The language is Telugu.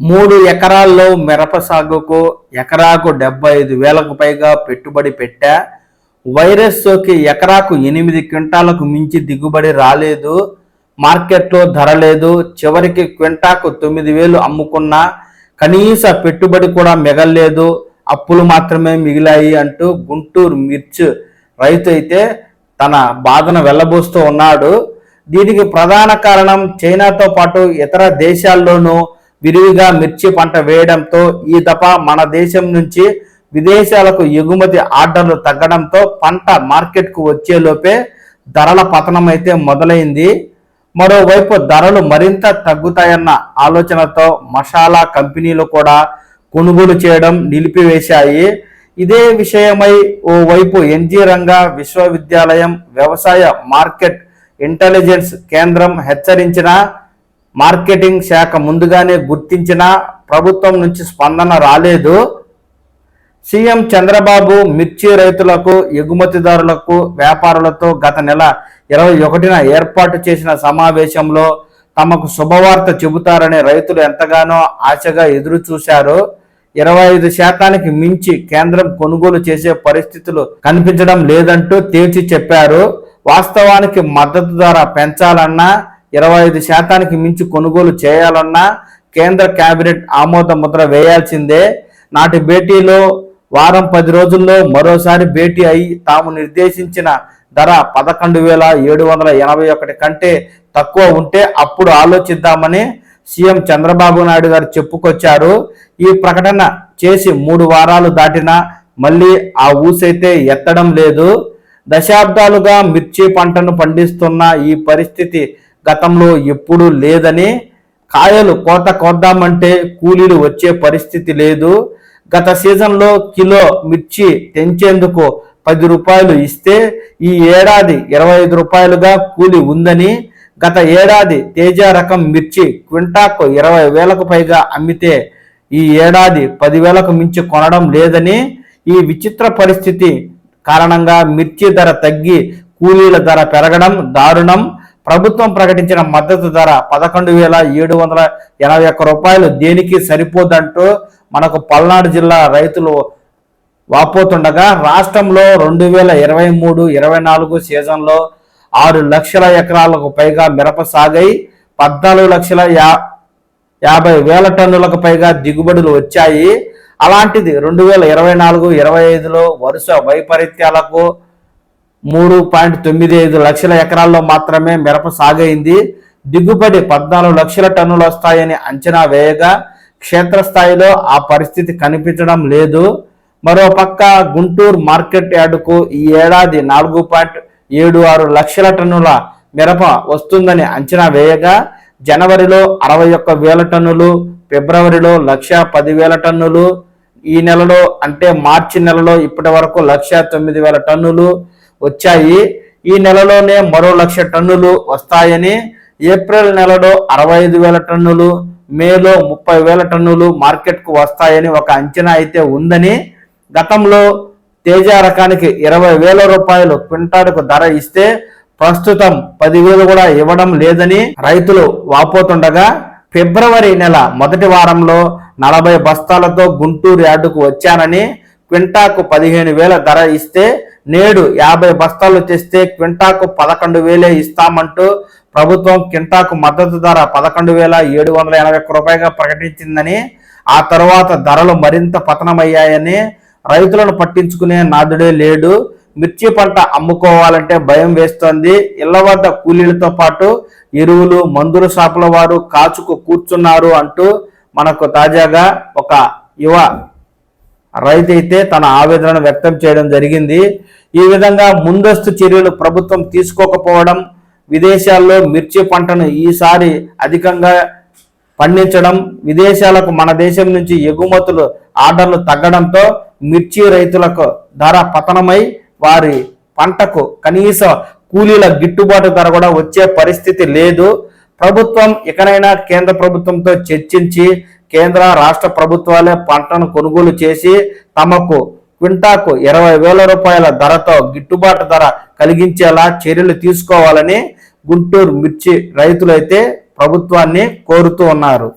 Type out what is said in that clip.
మూడు ఎకరాల్లో మిరప సాగుకు ఎకరాకు డెబ్బై ఐదు వేలకు పైగా పెట్టుబడి పెట్టా. వైరస్ సోకి ఎకరాకు ఎనిమిది క్వింటాలకు మించి దిగుబడి రాలేదు. మార్కెట్లో ధర లేదు. చివరికి క్వింటాకు తొమ్మిది వేలు అమ్ముకున్నా కనీస పెట్టుబడి కూడా మిగలలేదు. అప్పులు మాత్రమే మిగిలాయి అంటూ గుంటూరు మిర్చ్ రైతు అయితే తన బాధను వెళ్ళబోస్తూ ఉన్నాడు. దీనికి ప్రధాన కారణం చైనాతో పాటు ఇతర దేశాల్లోనూ విరివిగా మిర్చి పంట వేయడంతో ఈ దఫా మన దేశం నుంచి విదేశాలకు ఎగుమతి ఆర్డర్లు తగ్గడంతో పంట మార్కెట్కు వచ్చేలోపే ధరల పతనం అయితే మొదలైంది. మరోవైపు ధరలు మరింత తగ్గుతాయన్న ఆలోచనతో మసాలా కంపెనీలు కూడా కొనుగోలు చేయడం నిలిపివేశాయి. ఇదే విషయమై ఓవైపు ఎన్జీ రంగా విశ్వవిద్యాలయం వ్యవసాయ మార్కెట్ ఇంటెలిజెన్స్ కేంద్రం హెచ్చరించిన మార్కెటింగ్ శాఖ ముందుగానే గుర్తించిన ప్రభుత్వం నుంచి స్పందన రాలేదు. సీఎం చంద్రబాబు మిర్చి రైతులకు ఎగుమతిదారులకు వ్యాపారులతో గత నెల ఇరవై ఒకటిన ఏర్పాటు చేసిన సమావేశంలో తమకు శుభవార్త చెబుతారని రైతులు ఎంతగానో ఆశగా ఎదురు చూశారు ఇరవై ఐదు శాతానికి మించి కేంద్రం కొనుగోలు చేసే పరిస్థితులు కనిపించడం లేదంటూ తేల్చి చెప్పారు. వాస్తవానికి మద్దతు ధర పెంచాలన్నా ఇరవై ఐదు శాతానికి మించి కొనుగోలు చేయాలన్నా కేంద్ర కేబినెట్ ఆమోద ముద్ర వేయాల్సిందే. నాటి భేటీలో వారం పది రోజుల్లో మరోసారి భేటీ అయి తాము నిర్దేశించిన ధర పదకొండు వేల ఏడు వందల ఎనభై ఒకటి కంటే తక్కువ ఉంటే అప్పుడు ఆలోచిద్దామని సీఎం చంద్రబాబు నాయుడు గారు చెప్పుకొచ్చారు. ఈ ప్రకటన చేసి మూడు వారాలు దాటినా మళ్ళీ ఆ ఊసైతే ఎత్తడం లేదు. దశాబ్దాలుగా మిర్చి పంటను పండిస్తున్న ఈ పరిస్థితి గతంలో ఎప్పుడూ లేదని కాయలు కోత కొద్దామంటే కూలీలు వచ్చే పరిస్థితి లేదు. గత సీజన్లో కిలో మిర్చి తెంచేందుకు పది రూపాయలు ఇస్తే ఈ ఏడాది ఇరవై ఐదు రూపాయలుగా కూలి ఉందని గత ఏడాది తేజ రకం మిర్చి క్వింటాకు ఇరవై వేలకు పైగా అమ్మితే ఈ ఏడాది పదివేలకు మించి కొనడం లేదని ఈ విచిత్ర పరిస్థితి కారణంగా మిర్చి ధర తగ్గి కూలీల ధర పెరగడం దారుణం. ప్రభుత్వం ప్రకటించిన మద్దతు ధర పదకొండు వేల ఏడు వందల ఎనభై ఒక్క రూపాయలు దేనికి సరిపోదంటూ మనకు పల్నాడు జిల్లా రైతులు వాపోతుండగా రాష్ట్రంలో రెండు వేల ఇరవై మూడు ఇరవై నాలుగు సీజన్లో ఆరు లక్షల ఎకరాలకు పైగా మిరప సాగై పద్నాలుగు లక్షల యా యాభై వేల టన్నులకు పైగా దిగుబడులు వచ్చాయి. అలాంటిది రెండు వేల ఇరవై నాలుగు ఇరవై ఐదులో వరుస వైపరీత్యాలకు మూడు పాయింట్ తొమ్మిది ఐదు లక్షల ఎకరాల్లో మాత్రమే మిరప సాగైంది. దిగుబడి పద్నాలుగు లక్షల టన్నులు వస్తాయని అంచనా వేయగా క్షేత్రస్థాయిలో ఆ పరిస్థితి కనిపించడం లేదు. మరోపక్క గుంటూరు మార్కెట్ యార్డుకు ఈ ఏడాది నాలుగు పాయింట్ ఏడు ఆరు లక్షల టన్నుల మిరప వస్తుందని అంచనా వేయగా జనవరిలో అరవై ఒక్క వేల టన్నులు ఫిబ్రవరిలో లక్ష పదివేల టన్నులు ఈ నెలలో అంటే మార్చి నెలలో ఇప్పటి వరకు లక్ష తొమ్మిది వేల టన్నులు వచ్చాయి. ఈ నెలలోనే మరో లక్ష టన్నులు వస్తాయని ఏప్రిల్ నెలలో అరవై ఐదు వేల టన్నులు మేలో ముప్పై వేల టన్నులు మార్కెట్కు వస్తాయని ఒక అంచనా అయితే ఉందని గతంలో తేజ రకానికి ఇరవై వేల రూపాయలు క్వింటాడుకు ధర ఇస్తే ప్రస్తుతం పదివేలు కూడా ఇవ్వడం లేదని రైతులు వాపోతుండగా ఫిబ్రవరి నెల మొదటి వారంలో నలభై బస్తాలతో గుంటూరు యార్డుకు వచ్చానని క్వింటాకు పదిహేను వేల ధర ఇస్తే నేడు యాభై బస్తాలు తెస్తే క్వింటాకు పదకొండు వేలే ఇస్తామంటూ ప్రభుత్వం క్వింటాకు మద్దతు ధర పదకొండు వేల ఏడు వందల ఎనభై ఒక్క రూపాయగా ప్రకటించిందని ఆ తర్వాత ధరలు మరింత పతనమయ్యాయని రైతులను పట్టించుకునే నాదుడే లేడు. మిర్చి పంట అమ్ముకోవాలంటే భయం వేస్తోంది. ఇళ్ళ వద్ద కూలీలతో పాటు ఎరువులు మందుల షాపుల వారు కాచుకు కూర్చున్నారు అంటూ మనకు తాజాగా ఒక యువ రైతు అయితే తన ఆవేదనను వ్యక్తం చేయడం జరిగింది. ఈ విధంగా ముందస్తు చర్యలు ప్రభుత్వం తీసుకోకపోవడం విదేశాల్లో మిర్చి పంటను ఈసారి అధికంగా పండించడం విదేశాలకు మన దేశం నుంచి ఎగుమతులు ఆర్డర్లు తగ్గడంతో మిర్చి రైతులకు ధర పతనమై వారి పంటకు కనీస కూలీల గిట్టుబాటు ధర కూడా వచ్చే పరిస్థితి లేదు. ప్రభుత్వం ఇకనైనా కేంద్ర ప్రభుత్వంతో చర్చించి కేంద్ర రాష్ట్ర ప్రభుత్వాలే పంటను కొనుగోలు చేసి తమకు క్వింటాకు ఇరవై వేల రూపాయల ధరతో గిట్టుబాటు ధర కలిగించేలా చర్యలు తీసుకోవాలని గుంటూరు మిర్చి రైతులైతే ప్రభుత్వాన్ని కోరుతూ ఉన్నారు.